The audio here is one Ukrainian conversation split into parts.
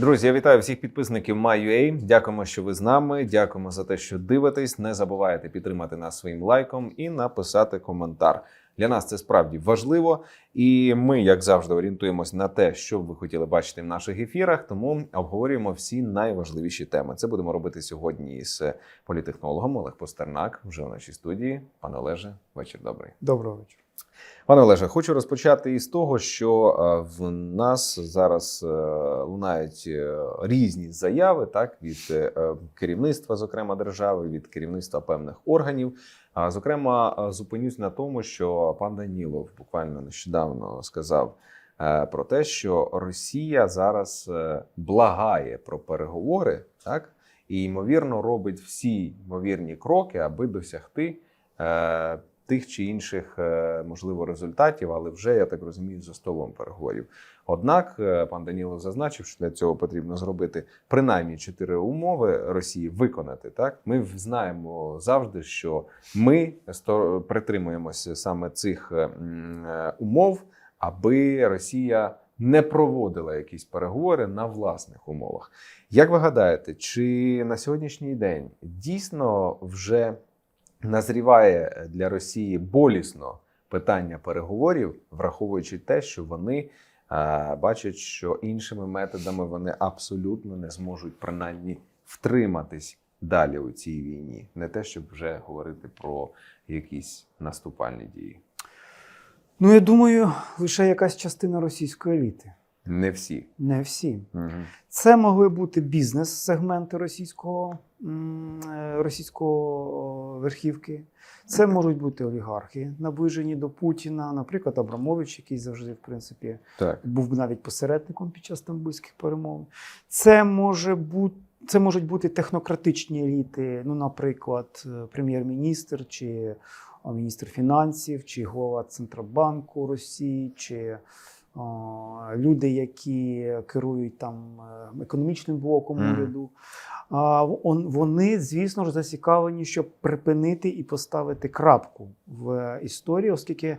Друзі, я вітаю всіх підписників MyUA. Дякуємо, що ви з нами. Дякуємо за те, що дивитесь. Не забувайте підтримати нас своїм лайком і написати коментар. Для нас це справді важливо, і ми, як завжди, орієнтуємось на те, що ви хотіли бачити в наших ефірах. Тому обговорюємо всі найважливіші теми. Це будемо робити сьогодні із політехнологом Олег Постернак, вже в нашій студії. Пане Олеже, вечір добрий. Доброго вечора. Пане Олеже, хочу розпочати із того, що е, в нас зараз е, лунають е, різні заяви, так від керівництва, зокрема держави, від керівництва певних органів. Зокрема, зупинюсь на тому, що пан Данілов буквально нещодавно сказав про те, що Росія зараз благає про переговори, так і ймовірно робить всі ймовірні кроки, аби досягти. Тих чи інших е, можливо результатів, але вже я так розумію, за столом переговорів. Однак е, пан Данілов зазначив, що для цього потрібно зробити принаймні чотири умови Росії виконати. Так ми знаємо завжди, що ми притримуємося саме цих е, умов, аби Росія не проводила якісь переговори на власних умовах. Як ви гадаєте, чи на сьогоднішній день дійсно вже назріває для Росії болісно питання переговорів, враховуючи те, що вони е, бачать, що іншими методами вони абсолютно не зможуть принаймні втриматись далі у цій війні, не те, щоб вже говорити про якісь наступальні дії. Ну, я думаю, лише якась частина російської еліти. Не всі. Не всі. Угу. Це могли бути бізнес-сегменти російського, е, верхівки. Це можуть бути олігархи, наближені до Путіна, наприклад, Абрамович, який завжди, в принципі, Так. був навіть посередником під час стамбульських перемов. Це може бути. Це можуть бути технократичні еліти, ну, наприклад, е, прем'єр-міністр, чи міністр фінансів, чи голова Центробанку Росії, чи люди, які керують там е, економічним блоком Мгм. уряду. А, вони, звісно ж, зацікавлені, щоб припинити і поставити крапку в історії, оскільки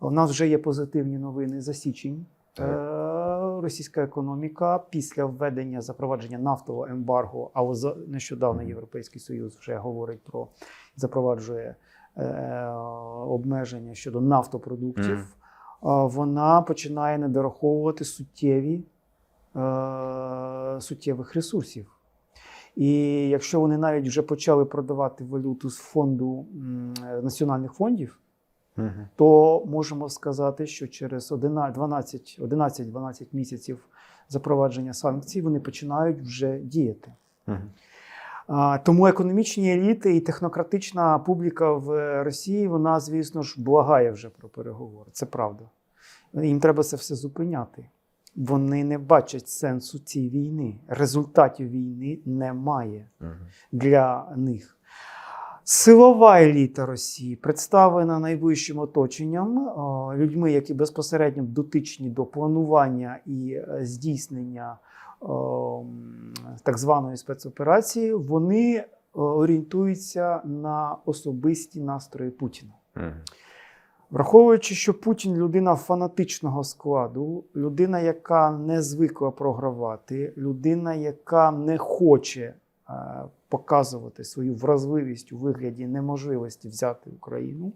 у нас вже є позитивні новини за січень. Е, Російська економіка після введення запровадження нафтового ембарго, а нещодавно Європейський Союз вже говорить про запроваджує е, обмеження щодо нафтопродуктів. Вона починає недораховувати суттєві е, суттєвих ресурсів. І якщо вони навіть вже почали продавати валюту з фонду національних фондів, Угу. то можемо сказати, що через 11 11-12 місяців запровадження санкцій вони починають вже діяти. Угу. Тому економічні еліти і технократична публіка в Росії, вона, звісно ж, благає вже про переговори. Це правда. Їм треба це все зупиняти. Вони не бачать сенсу цієї війни. Результатів війни немає Угу. для них. Силова еліта Росії представлена найближчим оточенням, людьми, які безпосередньо дотичні до планування і е, здійснення е, так званої спецоперації, вони е, орієнтуються на особисті настрої Путіна. Враховуючи, що Путін людина фанатичного складу, людина, яка не звикла програвати, людина, яка не хоче е, показувати свою вразливість у вигляді неможливості взяти Україну,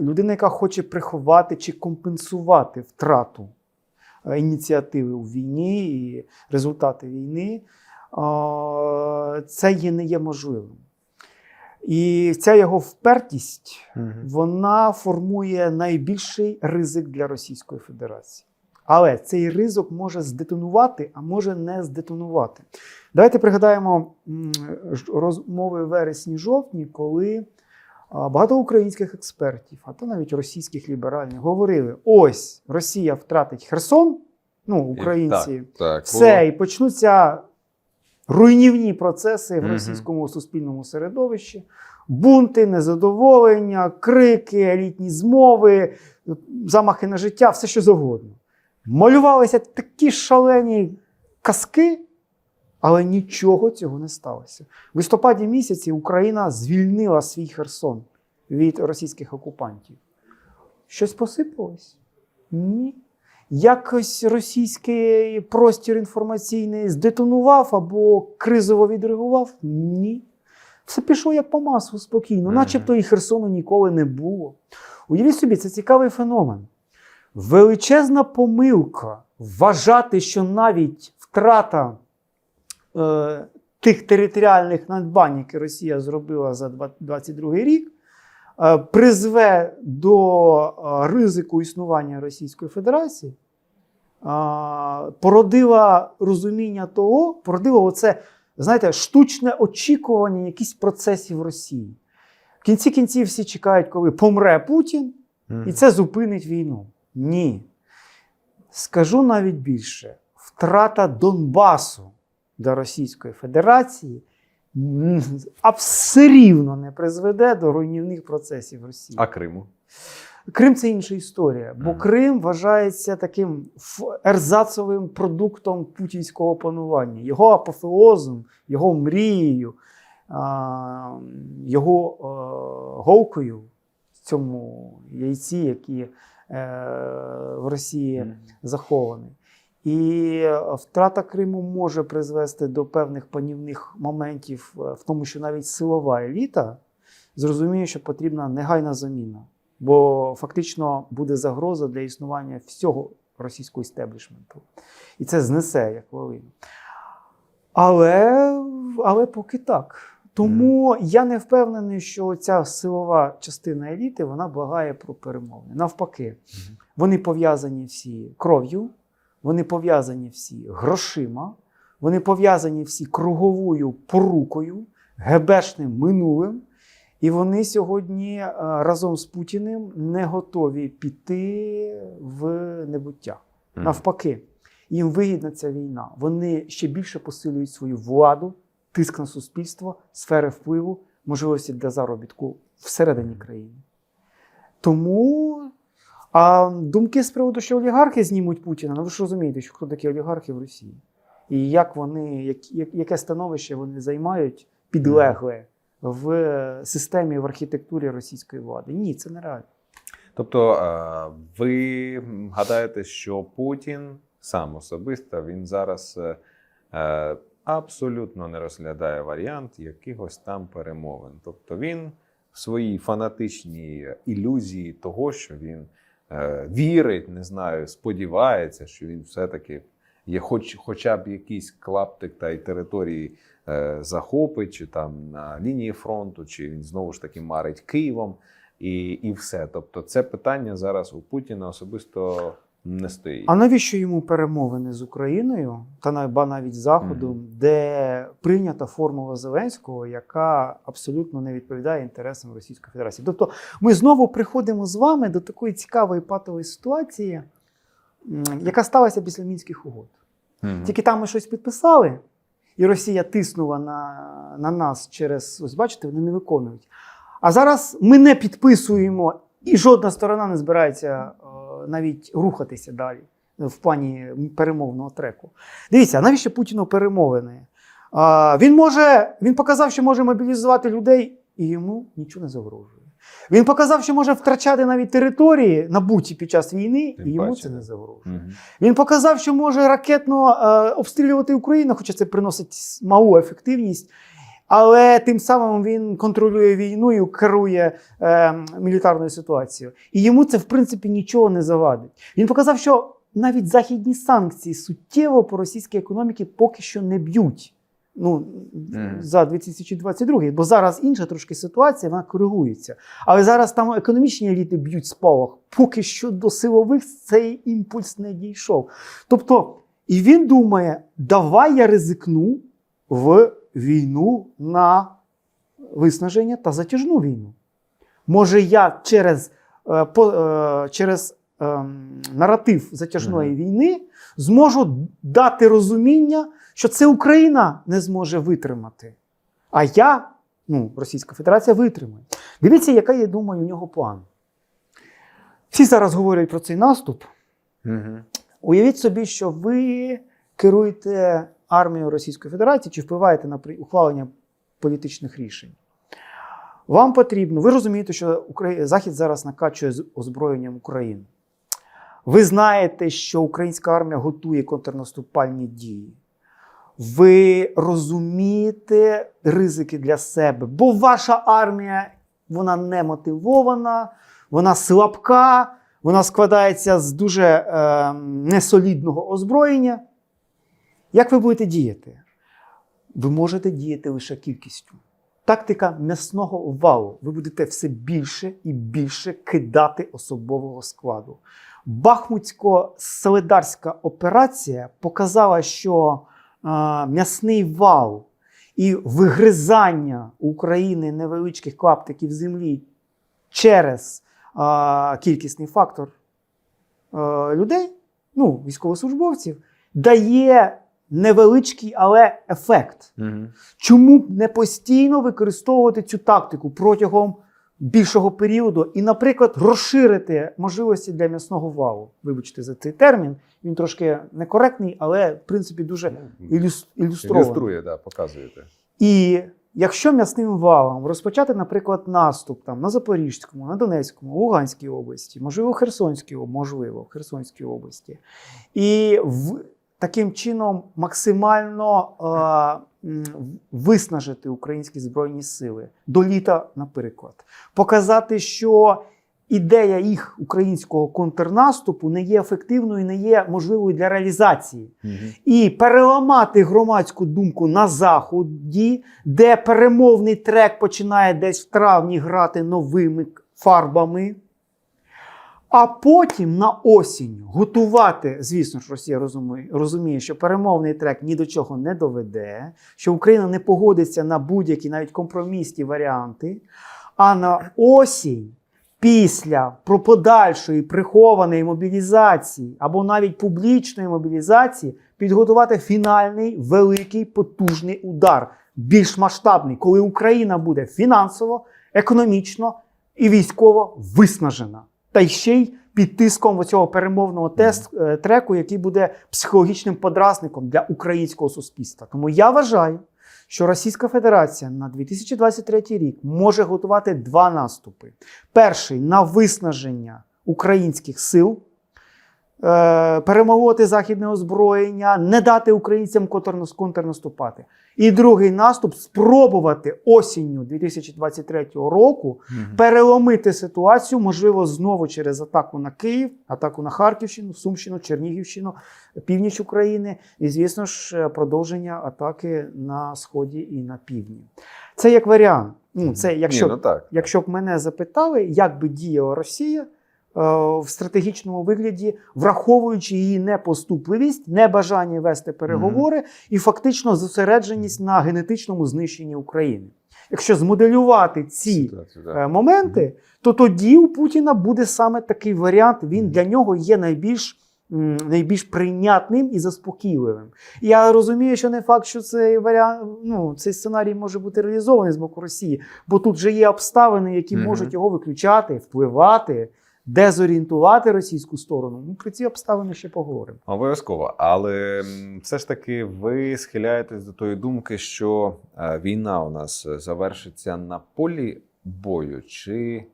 людина, яка хоче приховати чи компенсувати втрату ініціативи у війні і результати війни, е, це є не є можливим. І ця його впертість вона формує найбільший ризик для Російської Федерації. Але цей ризик може здетонувати, а може не здетонувати. Давайте пригадаємо розмови вересні-жовтні, коли багато українських експертів, а то навіть російських ліберальних, говорили: ось Росія втратить Херсон, ну, українці, Так, так. все, і почнуться руйнівні процеси в російському суспільному середовищі. Бунти, незадоволення, крики, елітні змови, замахи на життя, все що завгодно. Малювалися такі шалені казки, але нічого цього не сталося. В листопаді місяці Україна звільнила свій Херсон від російських окупантів. Щось посипалось? Ні. якось російський простір інформаційний здетонував або кризово відреагував? Ні. Все пішло як по маслу спокійно, начебто і Херсону ніколи не було. Уявіть собі, це цікавий феномен. Величезна помилка вважати, що навіть втрата е, тих територіальних надбань, які Росія зробила за 2022 рік, е, призве до е, ризику існування Російської Федерації, е, породила розуміння того, породило оце, знаєте, штучне очікування якихось процесів Росії. В кінці кінців всі чекають, коли помре Путін, і це зупинить війну. Ні. Скажу навіть більше: втрата Донбасу до Російської Федерації все рівно не призведе до руйнівних процесів Росії. А Криму? Крим це інша історія, бо Крим вважається таким ерзацовим продуктом путінського панування, його апофеозом, його мрією, його е, голкою в цьому яйці, які е, в Росії захований. І е, втрата Криму може призвести до певних панівних моментів, е, в тому, що навіть силова еліта зрозуміє, що потрібна негайна заміна, бо фактично буде загроза для існування всього російського істеблішменту. І це знесе як лавину. Але, але поки так. Тому я не впевнений, що ця силова частина еліти вона благає про перемовини. Навпаки, вони пов'язані всі кров'ю, вони пов'язані всі грошима, вони пов'язані всі круговою порукою, гебешним минулим. І вони сьогодні е, разом з Путіним не готові піти в небуття. Навпаки, їм вигідна ця війна. Вони ще більше посилюють свою владу, тиск на суспільство, сфери впливу, можливості для заробітку всередині країни. Тому а думки з приводу, що олігархи знімуть Путіна, ну ви ж розумієте, що хто такі олігархи в Росії, і як вони, як, як- яке становище вони займають підлегле в системі в архітектурі російської влади. Ні, це нереально. Тобто, е, ви гадаєте, що Путін сам особисто він зараз е, е, абсолютно не розглядає варіант якихось там перемовин. Тобто він в своїй фанатичній ілюзії того, що він вірить, не знаю, сподівається, що він все-таки є, хоч, хоча б якийсь клаптик та й території е, захопить, чи там на лінії фронту, чи він знову ж таки марить Києвом і, і все. Тобто, це питання зараз у Путіна особисто не стоїть. А навіщо йому перемовини з Україною та на- навіть Заходом, Мгм. де прийнята формула Зеленського, яка абсолютно не відповідає інтересам Російської Федерації? Тобто, ми знову приходимо з вами до такої цікавої патової ситуації, яка сталася після мінських угод. Мгм. Тільки там ми щось підписали, і Росія тиснула на, на нас через ось бачите, вони не виконують. А зараз ми не підписуємо, і жодна сторона не збирається навіть рухатися далі в плані перемовного треку. Дивіться, а навіщо Путіну перемовини? А, він може, він показав, що може мобілізувати людей, і йому нічого не загрожує. Він показав, що може втрачати навіть території набуті під час війни, Тим і йому це не загрожує. Мгм. Він показав, що може ракетно е, обстрілювати Україну, хоча це приносить малу ефективність. Але тим самим він контролює війну і керує е, мілітарною ситуацією. І йому це, в принципі, нічого не завадить. Він показав, що навіть західні санкції суттєво по російській економіці поки що не б'ють. Ну, Мгм. за 2022, бо зараз інша трошки ситуація, вона коригується. Але зараз там економічні еліти б'ють спалах. Поки що до силових цей імпульс не дійшов. Тобто, і він думає, давай я ризикну в війну на виснаження та затяжну війну. Може, я через, е, по, е, через ем, наратив затяжної війни зможу дати розуміння, що це Україна не зможе витримати. А я, ну, Російська Федерація, витримає. Дивіться, яка, я думаю, у нього план. Всі зараз говорять про цей наступ. Мгм. Уявіть собі, що ви керуєте армією Російської Федерації чи впливаєте на ухвалення політичних рішень. Вам потрібно, ви розумієте, що Захід зараз накачує з озброєнням Україну. Ви знаєте, що українська армія готує контрнаступальні дії. Ви розумієте ризики для себе, бо ваша армія вона не мотивована, вона слабка, вона складається з дуже е, несолідного озброєння. Як ви будете діяти? Ви можете діяти лише кількістю. Тактика м'ясного валу. Ви будете все більше і більше кидати особового складу. Бахмутсько-Солидарська операція показала, що а, м'ясний вал і вигризання України невеличких клаптиків землі через а, кількісний фактор а, людей, ну, військовослужбовців, дає невеличкий, але ефект. Угу. Чому б не постійно використовувати цю тактику протягом більшого періоду і, наприклад, розширити можливості для м'ясного валу? Вибачте за цей термін. Він трошки некоректний, але в принципі дуже ілюс- ілюстрований. Ілюструє, да, показуєте. І якщо м'ясним валом розпочати, наприклад, наступ там, на Запорізькому, на Донецькому, Луганській області, можливо, Херсонській, можливо, в Херсонській області, і в, таким чином максимально е, виснажити українські збройні сили до літа, наприклад, показати, що ідея їх українського контрнаступу не є ефективною, не є можливою для реалізації Угу. і переламати громадську думку на заході, де перемовний трек починає десь в травні грати новими фарбами. А потім на осінь готувати, звісно ж, Росія розуміє, розуміє, що перемовний трек ні до чого не доведе, що Україна не погодиться на будь-які навіть компромісні варіанти. А на осінь, після про подальшої прихованої мобілізації або навіть публічної мобілізації, підготувати фінальний великий потужний удар, більш масштабний, коли Україна буде фінансово, економічно і військово виснажена. Та й ще й під тиском цього перемовного тест, е, треку, який буде психологічним подразником для українського суспільства. Тому я вважаю, що Російська Федерація на 2023 рік може готувати два наступи: перший на виснаження українських сил, е, західне озброєння, не дати українцям контрнас- контрнаступати. І другий наступ спробувати осінню 2023 року переломити ситуацію, можливо, знову через атаку на Київ, атаку на Харківщину, Сумщину, Чернігівщину, північ України і, звісно ж, е, продовження атаки на сході і на півдні. Це як варіант. Ну, це якщо, Ні, ну так. якщо б мене запитали, як би діяла Росія. Е, В стратегічному вигляді, враховуючи її непоступливість, небажання вести переговори і фактично зосередженість на генетичному знищенні України. Якщо змоделювати ці е, моменти, то тоді у Путіна буде саме такий варіант. Він для нього є найбільш, найбільш прийнятним і заспокійливим. Я розумію, що не факт, що цей варіант, ну, цей сценарій може бути реалізований з боку Росії, бо тут вже є обставини, які Мгм. можуть його виключати, впливати, дезорієнтувати російську сторону. Ну, про ці обставини ще поговоримо. Обов'язково, але все ж таки ви схиляєтесь до тої думки, що е, війна у нас завершиться на полі бою чи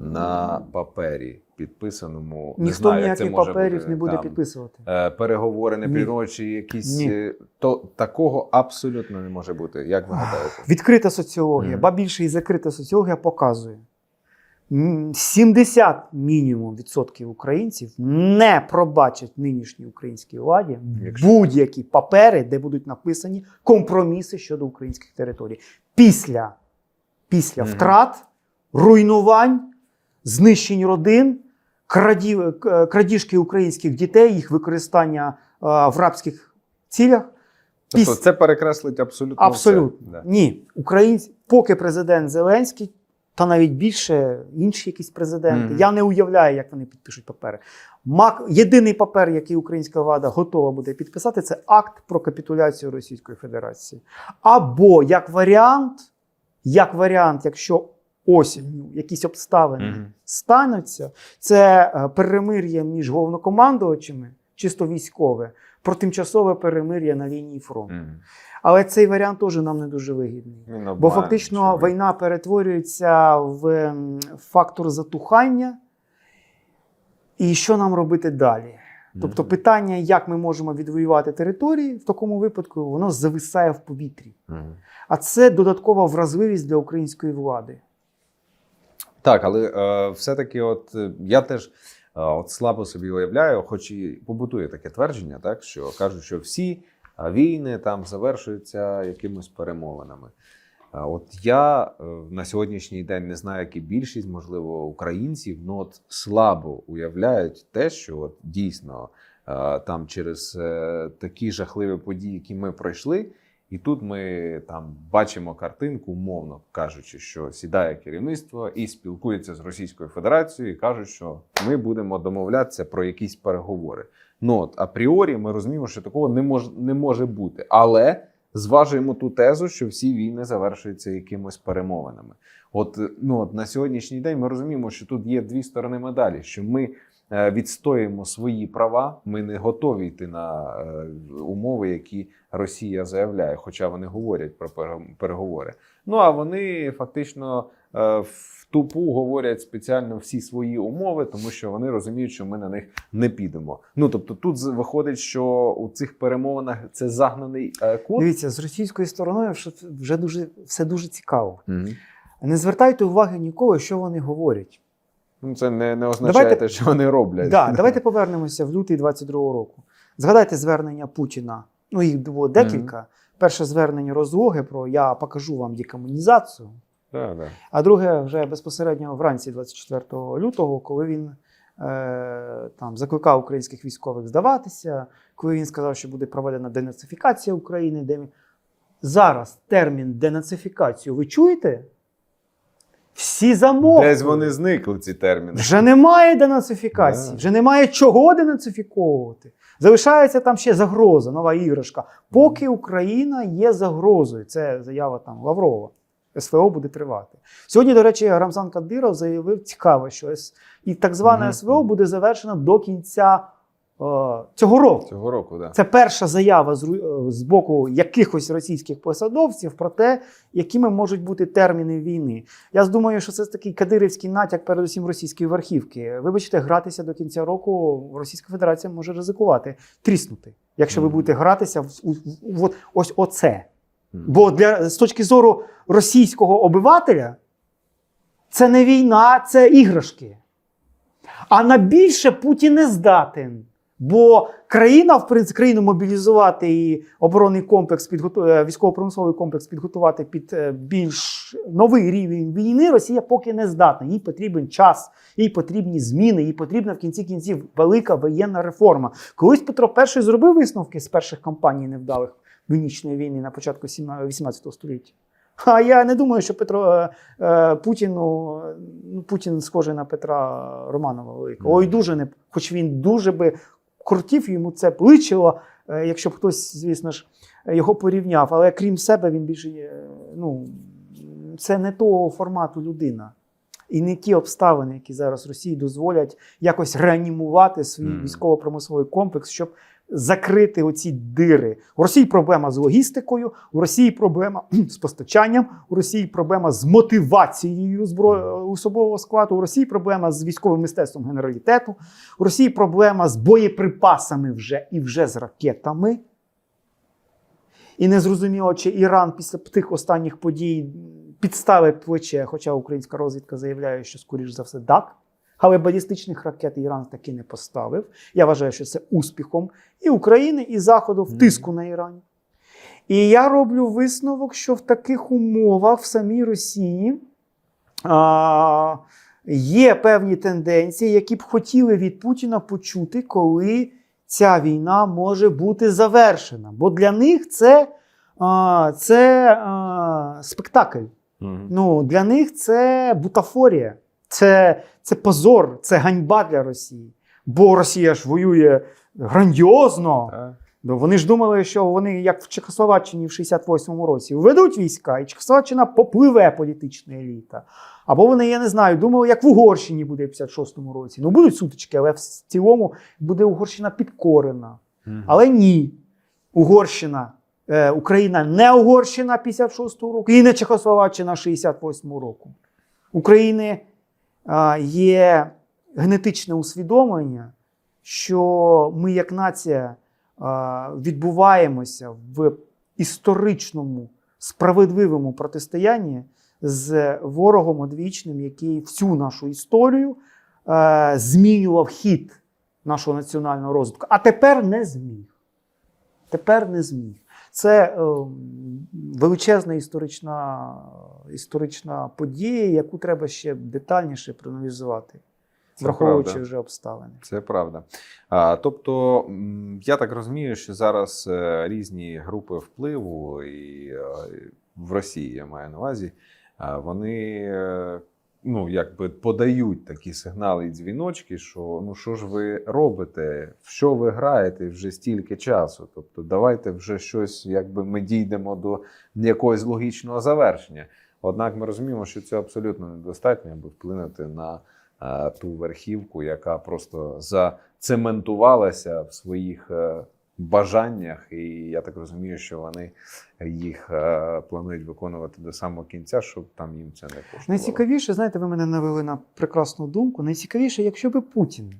на папері, підписаному не Ніхто знаю, як це може паперів бути, не буде там, підписувати. е, Переговори не природчі, якісь Ні. е, то такого абсолютно не може бути. Як ви гадаєте? Відкрита соціологія, Мгм. ба більше і закрита соціологія показує. М, 70 мінімум відсотків українців не пробачать нинішній українській владі Якщо- будь-які папери, де будуть написані компроміси щодо українських територій. Після, після Мгм. втрат, руйнувань, знищень родин, краді, к- крадіжки українських дітей, їх використання в рабських цілях. Тобто Піс- це перекреслить абсолютно. Абсолютно. Все. Ні. Українці, поки президент Зеленський, та навіть більше інші якісь президенти, Мгм. я не уявляю, як вони підпишуть папери. Мак... Єдиний папер, який українська влада готова буде підписати, це акт про капітуляцію Російської Федерації. Або як варіант, як варіант, якщо осінню якісь обставини Мгм. стануться, це е, перемир'я між головнокомандувачами, чисто військове, про тимчасове перемир'я на лінії фронту. Мгм. Але цей варіант теж нам не дуже вигідний. Він Бо фактично чи війна перетворюється в фактор затухання. І що нам робити далі? Тобто, питання, як ми можемо відвоювати території, в такому випадку воно зависає в повітрі. А це додаткова вразливість для української влади. Так, але е, все-таки, от е, я теж от слабо собі уявляю, хоч і побутує таке твердження, так що кажуть, що всі е, війни там завершуються якимось перемовинами. Е, От я е, на сьогоднішній день не знаю, як і більшість, можливо, українців, ну от слабо уявляють те, що от дійсно е, там через е, такі жахливі події, які ми пройшли, і тут ми там бачимо картинку, умовно кажучи, що сідає керівництво і спілкується з Російською Федерацією, і кажуть, що ми будемо домовлятися про якісь переговори. Ну от апріорі ми розуміємо, що такого не може не може бути, але зважуємо ту тезу, що всі війни завершуються якимось перемовинами. От ну от на сьогоднішній день ми розуміємо, що тут є дві сторони медалі, що ми. Е, Відстоюємо свої права, ми не готові йти на е, умови, які Росія заявляє, хоча вони говорять про переговори. Ну а вони фактично е, в тупу говорять спеціально всі свої умови, тому що вони розуміють, що ми на них не підемо. Ну тобто, тут виходить, що у цих перемовинах це загнаний кут. Дивіться, з російською стороною що вже дуже все дуже цікаво. Мгм. Не звертайте уваги ніколи, що вони говорять. Ну, це не, не означає Давайте- те, що вони роблять. Да, давайте повернемося в лютий 22-го року. Згадайте звернення Путіна. Ну, їх було декілька. Перше звернення розлоги про я покажу вам декомунізацію. Да, да. А друге, вже безпосередньо вранці 24 лютого, коли він е, там закликав українських військових здаватися, коли він сказав, що буде проведена денацифікація України. Де... Зараз термін денацифікацію ви чуєте? Всі замовкли. Десь вони зникли ці терміни. Вже немає денацифікації, вже немає чого денацифіковувати. Залишається там ще загроза, нова іграшка. Поки Україна є загрозою, це заява там Лаврова. СВО буде тривати. Сьогодні, до речі, Рамзан Кадиров заявив цікаво, що і так зване. СВО буде завершено до кінця цього року. Цього року, да. Це перша заява з, е, з боку якихось російських посадовців про те, якими можуть бути терміни війни. Я думаю, що це такий кадирівський натяк, передусім російської верхівки. Вибачте, гратися до кінця року Російська Федерація може ризикувати, тріснути, якщо ви будете гратися в, в, в, от- ось оце. Мгм. Бо для з точки зору російського обивателя це не війна, це іграшки. А на більше Путін не здатен. Бо країна, в принципі, країну мобілізувати і оборонний комплекс, підготу... е, військово-промисловий комплекс підготувати під е, більш новий рівень війни, Росія поки не здатна. Їй потрібен час, їй потрібні зміни, їй потрібна в кінці кінців велика воєнна реформа. Колись Петро І зробив висновки з перших кампаній невдалих Північної війни на початку 18 століття. А я не думаю, що Петро е, е, Путіну, ну, Путін схожий на Петра Романова Великого. Ой, дуже не, хоч він дуже би крутів, йому це б е, якщо б хтось, звісно ж, його порівняв. Але крім себе, він більше ну, це не того формату людина. І не ті обставини, які зараз Росії дозволять якось реанімувати свій військово-промисловий комплекс, щоб закрити оці дири. У Росії проблема з логістикою, у Росії проблема з постачанням, у Росії проблема з мотивацією збро... особового складу, у Росії проблема з військовим мистецтвом генералітету, у Росії проблема з боєприпасами вже і вже з ракетами. І не зрозуміло, чи Іран після тих останніх подій підставить плече, хоча українська розвідка заявляє, що, скоріш за все, так. Але балістичних ракет Іран таки не поставив. Я вважаю, що це успіхом і України, і Заходу в тиску на Іран. І я роблю висновок, що в таких умовах в самій Росії а, є певні тенденції, які б хотіли від Путіна почути, коли ця війна може бути завершена. Бо для них це, а, це а, спектакль. Мгм. Ну, для них це бутафорія, це, це позор, це ганьба для Росії. Бо Росія ж воює грандіозно. Так. Ну, вони ж думали, що вони, як в Чехословаччині в 68-му році, введуть війська, і Чехословаччина попливе політична еліта. Або вони, я не знаю, думали, як в Угорщині буде в 56-му році. Ну, будуть сутички, але в цілому буде Угорщина підкорена. Мгм. Але ні. Угорщина, е, Україна не Угорщина 56-го року і не Чехословаччина 68-го року. України є генетичне усвідомлення, що ми, як нація, відбуваємося в історичному справедливому протистоянні з ворогом одвічним, який всю нашу історію змінював хід нашого національного розвитку, а тепер не зміг. Тепер не зміг. Це е, величезна історична, історична подія, яку треба ще детальніше проаналізувати, Це враховуючи правда. вже обставини. Це правда. А, тобто, я так розумію, що зараз е, різні групи впливу і е, в Росії я маю на увазі, вони е, ну, якби подають такі сигнали і дзвіночки, що ну що ж ви робите, в що ви граєте вже стільки часу. Тобто, давайте вже щось, якби ми дійдемо до якогось логічного завершення. Однак ми розуміємо, що це абсолютно недостатньо, аби вплинути на е, ту верхівку, яка просто зацементувалася в своїх е, бажаннях, і я так розумію, що вони їх е, планують виконувати до самого кінця, щоб там їм це не коштувало. Найцікавіше, знаєте, ви мене навели на прекрасну думку. Найцікавіше, якщо би Путін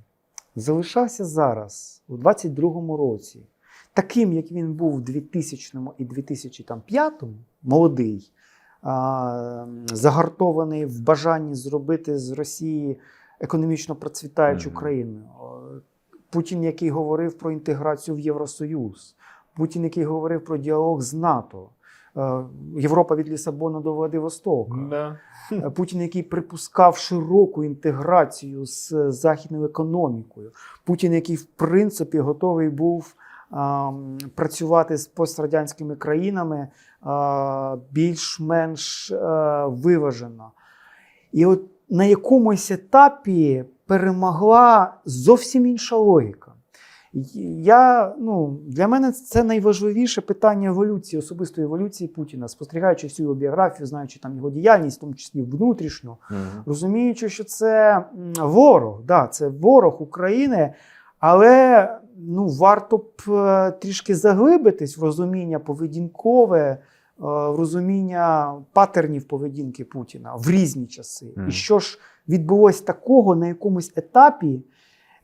залишався зараз, у 22-му році, таким, як він був у 2000 і 2005, молодий, загартований в бажанні зробити з Росії економічно процвітаючу країну. Путін, який говорив про інтеграцію в Євросоюз, Путін, який говорив про діалог з НАТО. Е, Європа від Лісабона до Владивостока. Да. Е, Путін, який припускав широку інтеграцію з західною економікою. Путін, який в принципі готовий був працювати з пострадянськими країнами більш-менш е, виважено. І от на якомусь етапі перемогла зовсім інша логіка. Я, ну, для мене це найважливіше питання еволюції, особистої еволюції Путіна, спостерігаючи всю його біографію, знаючи там його діяльність, в тому числі внутрішню, Мгм. розуміючи, що це ворог, да, це ворог України, але ну, варто б е, трішки заглибитись в розуміння поведінкове, в розуміння патернів поведінки Путіна в різні часи. Мгм. І що ж відбулось такого на якомусь етапі,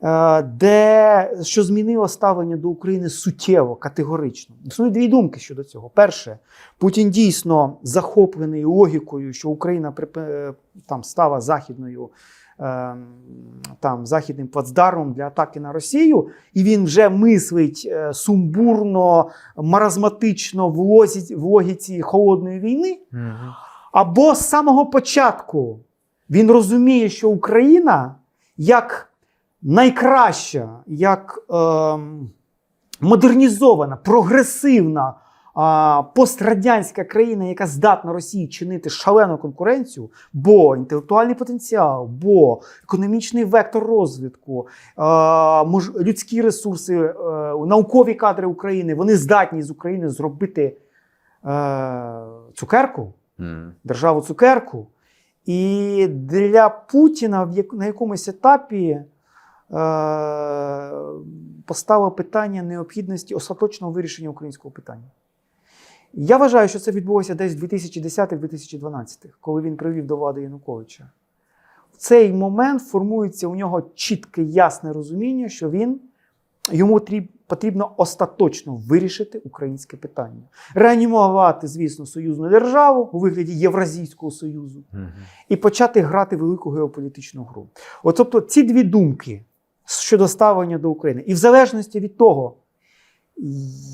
е, де що змінило ставлення до України суттєво, категорично. Існують дві думки щодо цього. Перше, Путін дійсно захоплений логікою, що Україна припе- там стала західною. Е, Там західним плацдармом для атаки на Росію, і він вже мислить е, сумбурно, маразматично в лозі- в логіці холодної війни. Або з самого початку він розуміє, що Україна як найкраща, як ем, модернізована, прогресивна а, пострадянська країна, яка здатна Росії чинити шалену конкуренцію, бо інтелектуальний потенціал, бо економічний вектор розвитку, мож, людські ресурси, е, наукові кадри України, вони здатні з України зробити е, цукерку державу цукерку. І для Путіна на якомусь етапі е, поставив питання необхідності остаточного вирішення українського питання. Я вважаю, що це відбулося десь в 2010-2012, коли він привів до влади Януковича. В цей момент формується у нього чітке, ясне розуміння, що він йому тріб- потрібно остаточно вирішити українське питання. Реанімувати, звісно, союзну державу у вигляді Євразійського Союзу Мгм. і почати грати велику геополітичну гру. От, тобто ці дві думки щодо ставлення до України, і в залежності від того,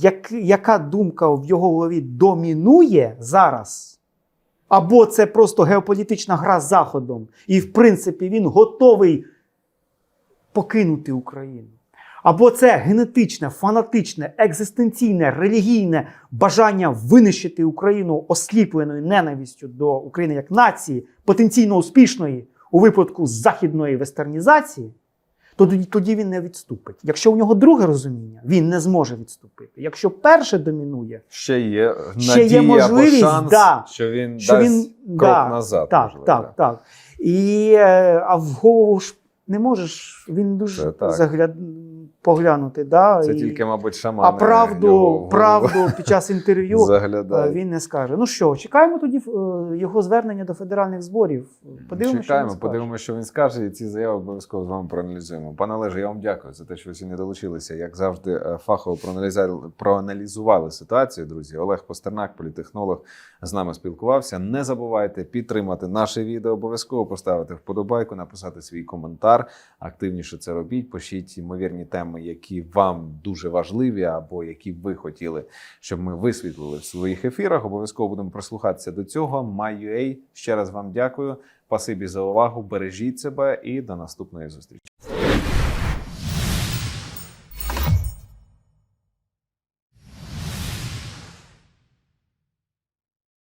як, яка думка в його голові домінує зараз, або це просто геополітична гра з Заходом, і в принципі він готовий покинути Україну. Або це генетичне, фанатичне, екзистенційне, релігійне бажання винищити Україну осліпленою ненавистю до України як нації, потенційно успішної у випадку західної вестернізації, то тоді, він не відступить. Якщо у нього друге розуміння, він не зможе відступити. Якщо перше домінує, Ще є Ще є можливість, або шанс, да, що він що дасть він крок да, назад. Так, можливо, так, да. так. І, е, а в голову ж не можеш, він дуже Це так. загляд... поглянути. Да? Це і- тільки, мабуть, шаман. а правду, правду під час інтерв'ю е, він не скаже. Ну що, чекаємо тоді е, його звернення до федеральних зборів. Подивимося, що Чекаємо, він скаже. подивимося, що він скаже, і ці заяви обов'язково з вами проаналізуємо. Пане Олеже, я вам дякую за те, що ви сьогодні долучилися. Як завжди, е, фахово проаналізували ситуацію. Друзі, Олег Постернак, політехнолог, з нами спілкувався. Не забувайте підтримати наше відео, обов'язково поставити вподобайку, написати свій коментар. Активніше це робіть. Пишіть ймовірні теми, які вам дуже важливі, або які ви хотіли, щоб ми висвітлили в своїх ефірах. Обов'язково будемо прислухатися до цього. MyUA. Ще раз вам дякую. Пасибі за увагу. Бережіть себе і до наступної зустрічі.